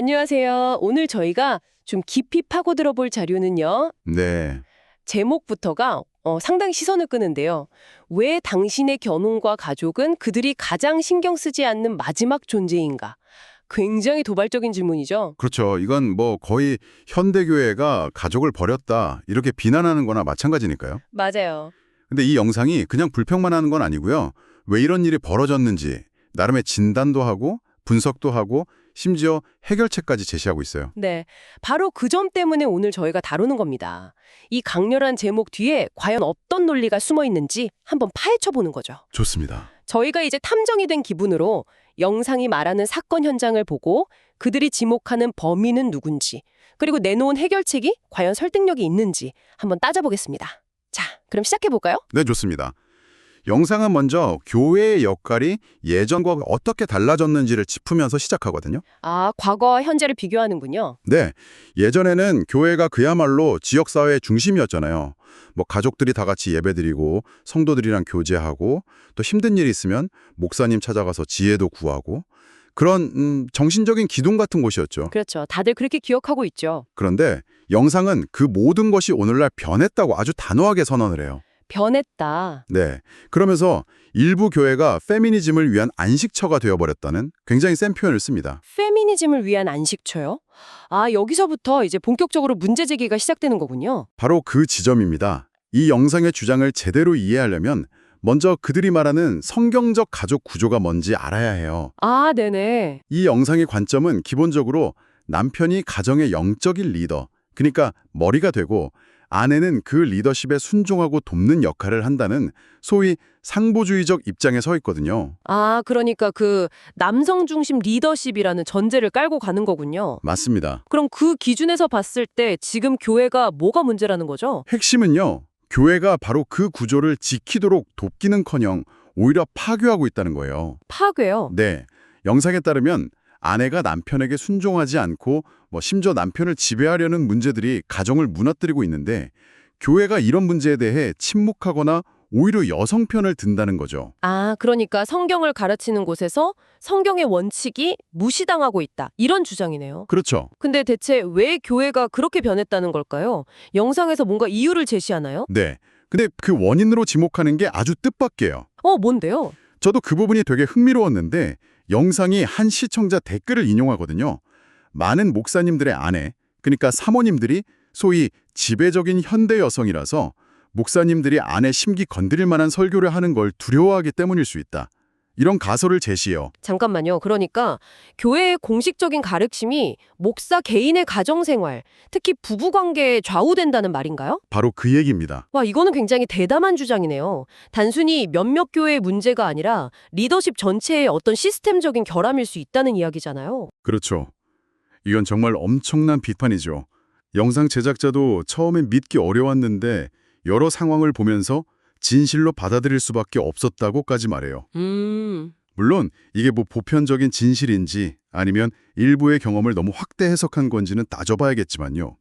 안녕하세요. 오늘 저희가 좀 깊이 파고들어 볼 자료는요. 네. 제목부터가 어, 상당히 시선을 끄는데요. 왜 당신의 견혼과 가족은 그들이 가장 신경 쓰지 않는 마지막 존재인가? 굉장히 도발적인 질문이죠. 그렇죠. 이건 뭐 거의 현대교회가 가족을 버렸다 이렇게 비난하는 거나 마찬가지니까요. 맞아요. 근데 이 영상이 그냥 불평만 하는 건 아니고요. 왜 이런 일이 벌어졌는지 나름의 진단도 하고 분석도 하고 심지어 해결책까지 제시하고 있어요. 네. 바로 그 점 때문에 오늘 저희가 다루는 겁니다. 이 강렬한 제목 뒤에 과연 어떤 논리가 숨어 있는지 한번 파헤쳐 보는 거죠. 좋습니다. 저희가 이제 탐정이 된 기분으로 영상이 말하는 사건 현장을 보고 그들이 지목하는 범인은 누군지 그리고 내놓은 해결책이 과연 설득력이 있는지 한번 따져보겠습니다. 자, 그럼 시작해 볼까요? 네, 좋습니다. 영상은 먼저 교회의 역할이 예전과 어떻게 달라졌는지를 짚으면서 시작하거든요. 아, 과거와 현재를 비교하는군요. 네, 예전에는 교회가 그야말로 지역사회의 중심이었잖아요. 뭐 가족들이 다 같이 예배드리고 성도들이랑 교제하고 또 힘든 일 있으면 목사님 찾아가서 지혜도 구하고 그런 음, 정신적인 기둥 같은 곳이었죠. 그렇죠. 다들 그렇게 기억하고 있죠. 그런데 영상은 그 모든 것이 오늘날 변했다고 아주 단호하게 선언을 해요. 변했다. 네. 그러면서 일부 교회가 페미니즘을 위한 안식처가 되어버렸다는 굉장히 센 표현을 씁니다. 페미니즘을 위한 안식처요? 아, 여기서부터 이제 본격적으로 문제 제기가 시작되는 거군요. 바로 그 지점입니다. 이 영상의 주장을 제대로 이해하려면 먼저 그들이 말하는 성경적 가족 구조가 뭔지 알아야 해요. 아, 네네. 이 영상의 관점은 기본적으로 남편이 가정의 영적인 리더, 그러니까 머리가 되고 아내는 그 리더십에 순종하고 돕는 역할을 한다는 소위 상보주의적 입장에 서 있거든요. 아, 그러니까 그 남성 중심 리더십이라는 전제를 깔고 가는 거군요. 맞습니다. 그럼 그 기준에서 봤을 때 지금 교회가 뭐가 문제라는 거죠? 핵심은요. 교회가 바로 그 구조를 지키도록 돕기는커녕 오히려 파괴하고 있다는 거예요. 파괴요. 네. 영상에 따르면 아내가 남편에게 순종하지 않고 뭐 심지어 남편을 지배하려는 문제들이 가정을 무너뜨리고 있는데 교회가 이런 문제에 대해 침묵하거나 오히려 여성 편을 든다는 거죠. 아, 그러니까 성경을 가르치는 곳에서 성경의 원칙이 무시당하고 있다. 이런 주장이네요. 그렇죠. 근데 대체 왜 교회가 그렇게 변했다는 걸까요? 영상에서 뭔가 이유를 제시하나요? 네. 근데 그 원인으로 지목하는 게 아주 뜻밖이에요. 어, 뭔데요? 저도 그 부분이 되게 흥미로웠는데 영상이 한 시청자 댓글을 인용하거든요. 많은 목사님들의 아내, 그러니까 사모님들이 소위 지배적인 현대 여성이라서 목사님들이 아내 심기 건드릴 만한 설교를 하는 걸 두려워하기 때문일 수 있다. 이런 가설을 제시해요. 잠깐만요. 그러니까 교회의 공식적인 가르침이 목사 개인의 가정생활, 특히 부부관계에 좌우된다는 말인가요? 바로 그 얘기입니다. 와, 이거는 굉장히 대담한 주장이네요. 단순히 몇몇 교회의 문제가 아니라 리더십 전체의 어떤 시스템적인 결함일 수 있다는 이야기잖아요. 그렇죠. 이건 정말 엄청난 비판이죠. 영상 제작자도 처음엔 믿기 어려웠는데 여러 상황을 보면서 진실로 받아들일 수밖에 없었다고까지 말해요. 음, 물론 이게 뭐 보편적인 진실인지 아니면 일부의 경험을 너무 확대 해석한 건지는 따져봐야겠지만요.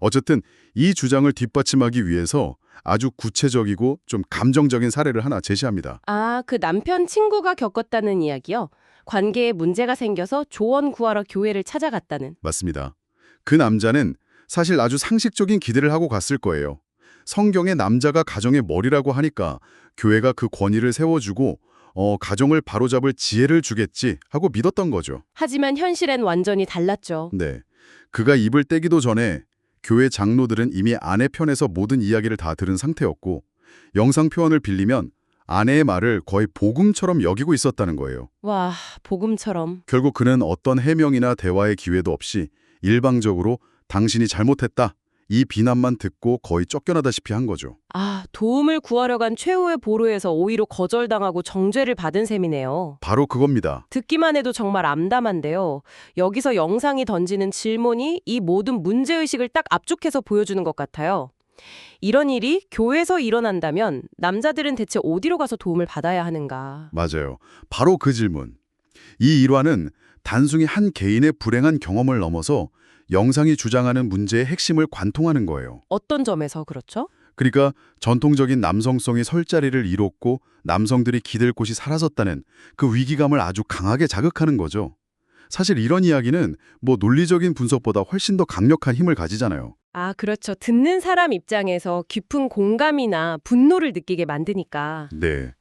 어쨌든 이 주장을 뒷받침하기 위해서 아주 구체적이고 좀 감정적인 사례를 하나 제시합니다. 아, 그 남편 친구가 겪었다는 이야기요? 관계에 문제가 생겨서 조언 구하러 교회를 찾아갔다는. 맞습니다. 그 남자는 사실 아주 상식적인 기대를 하고 갔을 거예요. 성경의 남자가 가정의 머리라고 하니까 교회가 그 권위를 세워주고 어, 가정을 바로잡을 지혜를 주겠지 하고 믿었던 거죠. 하지만 현실엔 완전히 달랐죠. 네. 그가 입을 떼기도 전에 교회 장로들은 이미 아내 편에서 모든 이야기를 다 들은 상태였고 영상 표현을 빌리면 아내의 말을 거의 복음처럼 여기고 있었다는 거예요. 와, 복음처럼. 결국 그는 어떤 해명이나 대화의 기회도 없이 일방적으로 당신이 잘못했다. 이 비난만 듣고 거의 쫓겨나다시피 한 거죠. 아, 도움을 구하려 간 최후의 보루에서 오히려 거절당하고 정죄를 받은 셈이네요. 바로 그겁니다. 듣기만 해도 정말 암담한데요. 여기서 영상이 던지는 질문이 이 모든 문제의식을 딱 압축해서 보여주는 것 같아요. 이런 일이 교회에서 일어난다면 남자들은 대체 어디로 가서 도움을 받아야 하는가? 맞아요. 바로 그 질문. 이 일화는 단순히 한 개인의 불행한 경험을 넘어서 영상이 주장하는 문제의 핵심을 관통하는 거예요. 어떤 점에서 그렇죠? 그러니까 전통적인 남성성이 설 자리를 잃었고 남성들이 기댈 곳이 사라졌다는 그 위기감을 아주 강하게 자극하는 거죠. 사실 이런 이야기는 뭐 논리적인 분석보다 훨씬 더 강력한 힘을 가지잖아요. 아, 그렇죠. 듣는 사람 입장에서 깊은 공감이나 분노를 느끼게 만드니까. 네.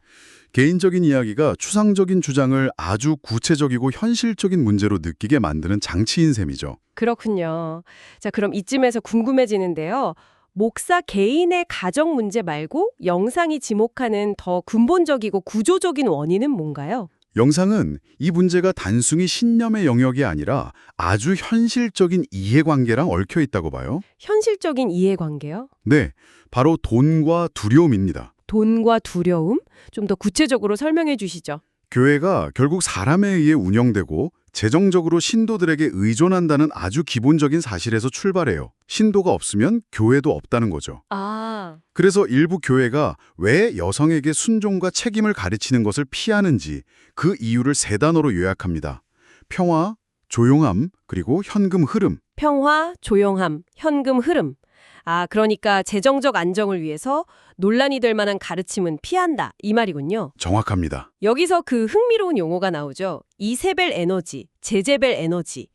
개인적인 이야기가 추상적인 주장을 아주 구체적이고 현실적인 문제로 느끼게 만드는 장치인 셈이죠. 그렇군요. 자, 그럼 이쯤에서 궁금해지는데요. 목사 개인의 가정 문제 말고 영상이 지목하는 더 근본적이고 구조적인 원인은 뭔가요? 영상은 이 문제가 단순히 신념의 영역이 아니라 아주 현실적인 이해관계랑 얽혀 있다고 봐요. 현실적인 이해관계요? 네, 바로 돈과 두려움입니다. 돈과 두려움? 좀 더 구체적으로 설명해 주시죠. 교회가 결국 사람에 의해 운영되고 재정적으로 신도들에게 의존한다는 아주 기본적인 사실에서 출발해요. 신도가 없으면 교회도 없다는 거죠. 아, 그래서 일부 교회가 왜 여성에게 순종과 책임을 가르치는 것을 피하는지 그 이유를 세 단어로 요약합니다. 평화, 조용함, 그리고 현금 흐름. 평화, 조용함, 현금 흐름. 아, 그러니까 재정적 안정을 위해서 논란이 될 만한 가르침은 피한다. 이 말이군요. 정확합니다. 여기서 그 흥미로운 용어가 나오죠. 이세벨 에너지, 제제벨 에너지.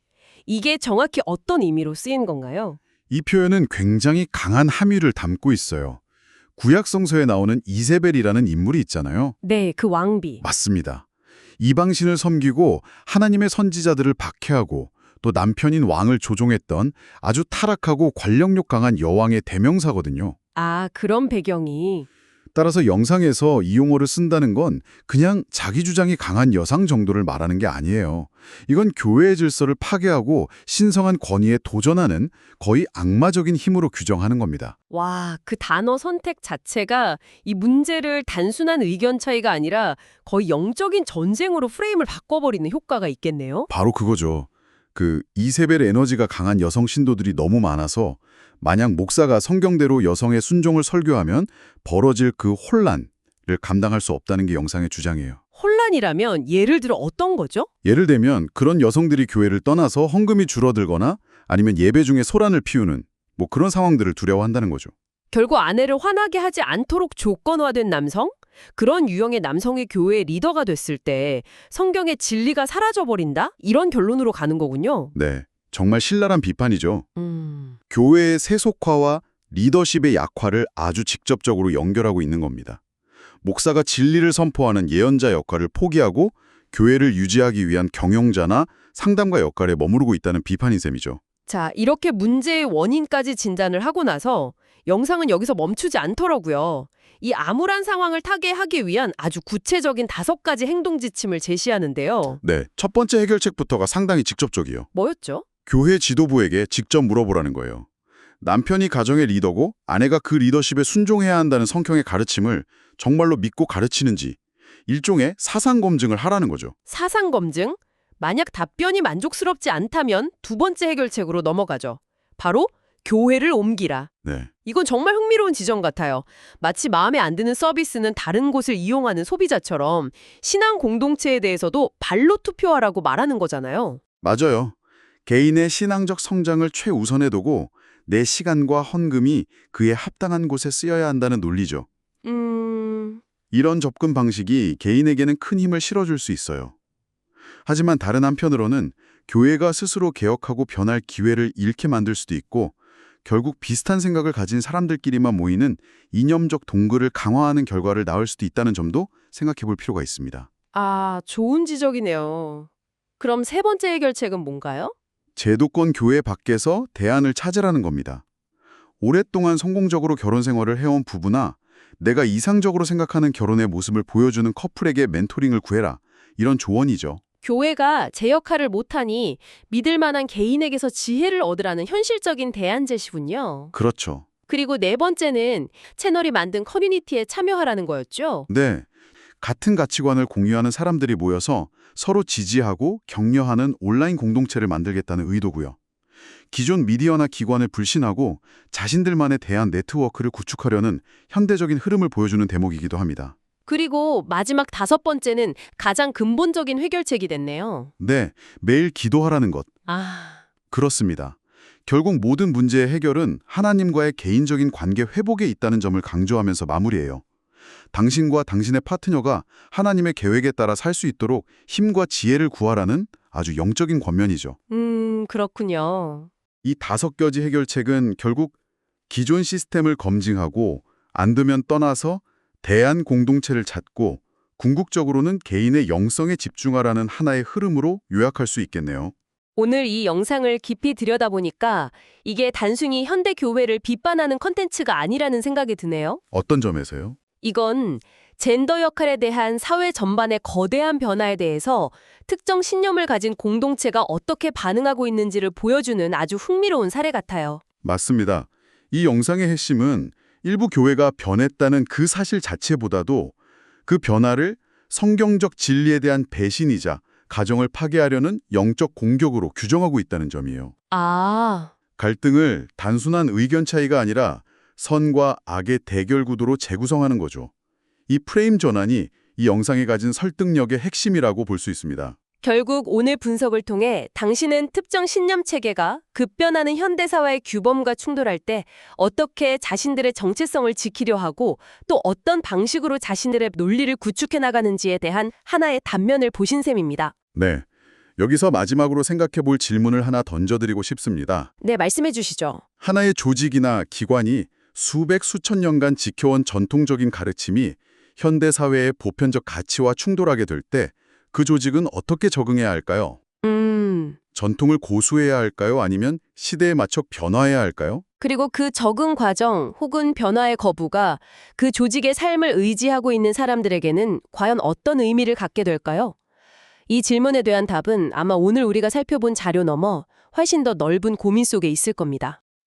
이게 정확히 어떤 의미로 쓰인 건가요? 이 표현은 굉장히 강한 함의를 담고 있어요. 구약 성서에 나오는 이세벨이라는 인물이 있잖아요. 네, 그 왕비. 맞습니다. 이방신을 섬기고 하나님의 선지자들을 박해하고 또 남편인 왕을 조종했던 아주 타락하고 관력욕 강한 여왕의 대명사거든요. 아, 그런 배경이. 따라서 영상에서 이 용어를 쓴다는 건 그냥 자기 주장이 강한 여성 정도를 말하는 게 아니에요. 이건 교회의 질서를 파괴하고 신성한 권위에 도전하는 거의 악마적인 힘으로 규정하는 겁니다. 와, 그 단어 선택 자체가 이 문제를 단순한 의견 차이가 아니라 거의 영적인 전쟁으로 프레임을 바꿔버리는 효과가 있겠네요. 바로 그거죠. 그 이세벨 에너지가 강한 여성 신도들이 너무 많아서 만약 목사가 성경대로 여성의 순종을 설교하면 벌어질 그 혼란을 감당할 수 없다는 게 영상의 주장이에요. 혼란이라면 예를 들어 어떤 거죠? 예를 들면 그런 여성들이 교회를 떠나서 헌금이 줄어들거나 아니면 예배 중에 소란을 피우는 뭐 그런 상황들을 두려워한다는 거죠. 결국 아내를 화나게 하지 않도록 조건화된 남성? 그런 유형의 남성의 교회의 리더가 됐을 때 성경의 진리가 사라져버린다? 이런 결론으로 가는 거군요. 네, 정말 신랄한 비판이죠. 음, 교회의 세속화와 리더십의 약화를 아주 직접적으로 연결하고 있는 겁니다. 목사가 진리를 선포하는 예언자 역할을 포기하고 교회를 유지하기 위한 경영자나 상담가 역할에 머무르고 있다는 비판인 셈이죠. 자, 이렇게 문제의 원인까지 진단을 하고 나서 영상은 여기서 멈추지 않더라고요. 이 암울한 상황을 타개하기 위한 아주 구체적인 다섯 가지 행동 지침을 제시하는데요. 네, 첫 번째 해결책부터가 상당히 직접적이요. 뭐였죠? 교회 지도부에게 직접 물어보라는 거예요. 남편이 가정의 리더고 아내가 그 리더십에 순종해야 한다는 성경의 가르침을 정말로 믿고 가르치는지 일종의 사상 검증을 하라는 거죠. 사상 검증? 만약 답변이 만족스럽지 않다면 두 번째 해결책으로 넘어가죠. 바로 교회를 옮기라. 네. 이건 정말 흥미로운 지점 같아요. 마치 마음에 안 드는 서비스는 다른 곳을 이용하는 소비자처럼 신앙 공동체에 대해서도 발로 투표하라고 말하는 거잖아요. 맞아요. 개인의 신앙적 성장을 최우선에 두고 내 시간과 헌금이 그에 합당한 곳에 쓰여야 한다는 논리죠. 음... 이런 접근 방식이 개인에게는 큰 힘을 실어줄 수 있어요. 하지만 다른 한편으로는 교회가 스스로 개혁하고 변할 기회를 잃게 만들 수도 있고 결국 비슷한 생각을 가진 사람들끼리만 모이는 이념적 동굴을 강화하는 결과를 낳을 수도 있다는 점도 생각해 볼 필요가 있습니다. 아, 좋은 지적이네요. 그럼 세 번째 해결책은 뭔가요? 제도권 교회 밖에서 대안을 찾으라는 겁니다. 오랫동안 성공적으로 결혼 생활을 해온 부부나 내가 이상적으로 생각하는 결혼의 모습을 보여주는 커플에게 멘토링을 구해라. 이런 조언이죠. 교회가 제 역할을 못하니 믿을 만한 개인에게서 지혜를 얻으라는 현실적인 대안 제시군요. 그렇죠. 그리고 네 번째는 채널이 만든 커뮤니티에 참여하라는 거였죠. 네. 같은 가치관을 공유하는 사람들이 모여서 서로 지지하고 격려하는 온라인 공동체를 만들겠다는 의도고요. 기존 미디어나 기관을 불신하고 자신들만의 대안 네트워크를 구축하려는 현대적인 흐름을 보여주는 대목이기도 합니다. 그리고 마지막 다섯 번째는 가장 근본적인 해결책이 됐네요. 네, 매일 기도하라는 것. 아, 그렇습니다. 결국 모든 문제의 해결은 하나님과의 개인적인 관계 회복에 있다는 점을 강조하면서 마무리해요. 당신과 당신의 파트너가 하나님의 계획에 따라 살 수 있도록 힘과 지혜를 구하라는 아주 영적인 권면이죠. 음, 그렇군요. 이 다섯 가지 해결책은 결국 기존 시스템을 검증하고 안 되면 떠나서 대안 공동체를 찾고 궁극적으로는 개인의 영성에 집중하라는 하나의 흐름으로 요약할 수 있겠네요. 오늘 이 영상을 깊이 들여다보니까 이게 단순히 현대 교회를 비판하는 컨텐츠가 아니라는 생각이 드네요. 어떤 점에서요? 이건 젠더 역할에 대한 사회 전반의 거대한 변화에 대해서 특정 신념을 가진 공동체가 어떻게 반응하고 있는지를 보여주는 아주 흥미로운 사례 같아요. 맞습니다. 이 영상의 핵심은 일부 교회가 변했다는 그 사실 자체보다도 그 변화를 성경적 진리에 대한 배신이자 가정을 파괴하려는 영적 공격으로 규정하고 있다는 점이에요. 아, 갈등을 단순한 의견 차이가 아니라 선과 악의 대결 구도로 재구성하는 거죠. 이 프레임 전환이 이 영상에 가진 설득력의 핵심이라고 볼 수 있습니다. 결국 오늘 분석을 통해 당신은 특정 신념 체계가 급변하는 현대사회의 규범과 충돌할 때 어떻게 자신들의 정체성을 지키려 하고 또 어떤 방식으로 자신들의 논리를 구축해 나가는지에 대한 하나의 단면을 보신 셈입니다. 네. 여기서 마지막으로 생각해 볼 질문을 하나 던져드리고 싶습니다. 네, 말씀해 주시죠. 하나의 조직이나 기관이 수백 수천 년간 지켜온 전통적인 가르침이 현대 사회의 보편적 가치와 충돌하게 될때 그 조직은 어떻게 적응해야 할까요? 음. 전통을 고수해야 할까요? 아니면 시대에 맞춰 변화해야 할까요? 그리고 그 적응 과정 혹은 변화의 거부가 그 조직의 삶을 의지하고 있는 사람들에게는 과연 어떤 의미를 갖게 될까요? 이 질문에 대한 답은 아마 오늘 우리가 살펴본 자료 넘어 훨씬 더 넓은 고민 속에 있을 겁니다.